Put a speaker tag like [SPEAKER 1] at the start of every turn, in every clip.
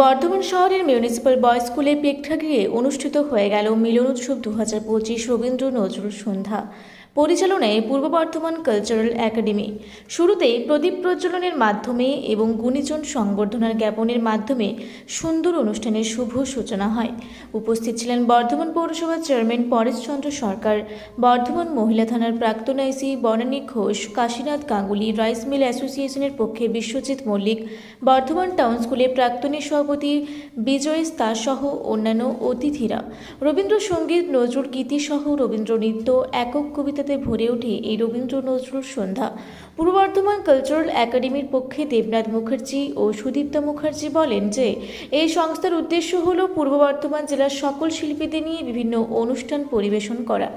[SPEAKER 1] বর্ধমান শহরের মিউনিসিপ্যাল বয়স স্কুলে প্রেক্ষাগৃহে অনুষ্ঠিত হয়ে গেল মিলন উৎসব দু হাজার পঁচিশ রবীন্দ্র নজরুল সন্ধ্যা। পরিচালনায় পূর্ব বর্ধমান কালচারাল একাডেমি শুরুতেই প্রদীপ প্রজ্বলনের মাধ্যমে এবং গুণীজন সংবর্ধনার জ্ঞাপনের মাধ্যমে সুন্দর অনুষ্ঠানের শুভ সূচনা হয়। উপস্থিত ছিলেন বর্ধমান পৌরসভার চেয়ারম্যান পরেশচন্দ্র সরকার, বর্ধমান মহিলা থানার প্রাক্তন IC Banani Ghosh, Kashinath Ganguly, rice mill অ্যাসোসিয়েশনের পক্ষে বিশ্বজিৎ মল্লিক, বর্ধমান টাউন স্কুলের প্রাক্তনী সভাপতি বিজয় সহ অন্যান্য অতিথিরা। রবীন্দ্রসঙ্গীত, নজরুল গীতি সহ রবীন্দ্র নৃত্য একক কবিতাতে ভরে ওঠে এই রবীন্দ্র নজরুল সন্ধ্যা। পূর্ব বর্ধমান কালচারাল একাডেমির পক্ষে দেবনাথ মুখার্জি ও সুদীপ্তা মুখার্জি বলেন যে, এই সংস্থার উদ্দেশ্য হল পূর্ব বর্ধমান জেলার সকল শিল্পীদের নিয়ে বিভিন্ন অনুষ্ঠান পরিবেশন করা।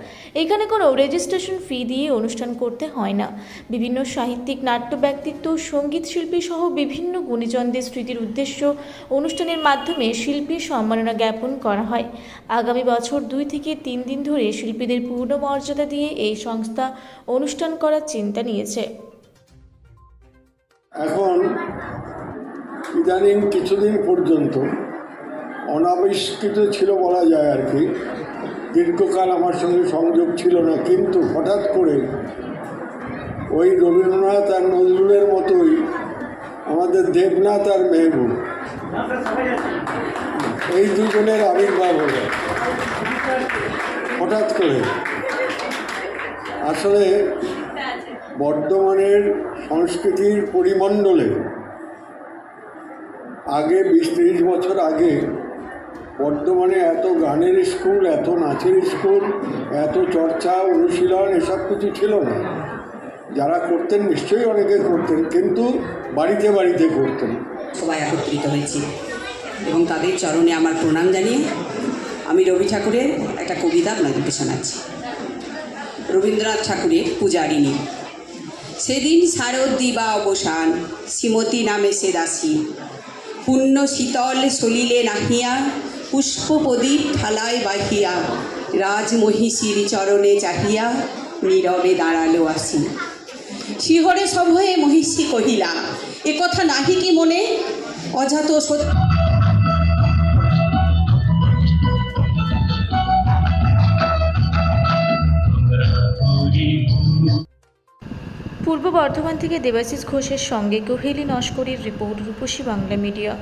[SPEAKER 1] এখানে কোনো রেজিস্ট্রেশন ফি দিয়ে অনুষ্ঠান করতে হয় না। বিভিন্ন সাহিত্যিক, নাট্য ব্যক্তিত্ব, সংগীত শিল্পী সহ বিভিন্ন গুণীজনদের স্মৃতির উদ্দেশ্য অনুষ্ঠানের মাধ্যমে শিল্পী সম্মাননা জ্ঞাপন করা হয়। আগামী বছর দুই থেকে তিন দিন ধরে শিল্পীদের পূর্ণ মর্যাদা দিয়ে এই সংস্থা অনুষ্ঠান করার চিন্তা নিয়েছে।
[SPEAKER 2] এখন ইদানিং কিছুদিন পর্যন্ত অনাবিষ্কৃত ছিল বলা যায় আর কি। দীর্ঘকাল আমার সঙ্গে সংযোগ ছিল না, কিন্তু হঠাৎ করে ওই রবীন্দ্রনাথ আর নজরুলের মতোই আমাদের দেবনাথ আর মেহবুব এই দুজনের আবির্ভাব হলো। হঠাৎ করে আসলে বর্ধমানের সংস্কৃতির পরিমণ্ডলে আগে বিশ তিরিশ বছর আগে বর্ধমানে এত গানের স্কুল, এত নাচের স্কুল, এত চর্চা, অনুশীলন এসব কিছু ছিল না। যারা করতেন নিশ্চয়ই অনেকে করতেন, কিন্তু বাড়িতে বাড়িতে করতেন।
[SPEAKER 3] সবাই একত্রিত হয়েছি এবং তাদের চরণে আমার প্রণাম জানিয়ে আমি রবি ঠাকুরের একটা কবিতা আপনাদেরকে শোনাচ্ছি। রবীন্দ্রনাথ ঠাকুরের পূজারিণী। সেদিন শারদ দিবা অবসান, শ্রীমতী নামে সে দাসী। পুণ্য শীতল সলিলে নাহিয়া পুষ্প প্রদীপ ঠালায় বাহিয়া, রাজমহিষীর চরণে চাহিয়া নীরবে দাঁড়াল আসি। শিহরে সভয়ে মহিষী কহিলা, এ কথা নাহি কি মনে? অজাত সত্য
[SPEAKER 1] পূর্ব বর্ধমান থেকে দেবাশিস ঘোষের সঙ্গে কোহেলি নস্করের রিপোর্ট রূপসী বাংলা মিডিয়া।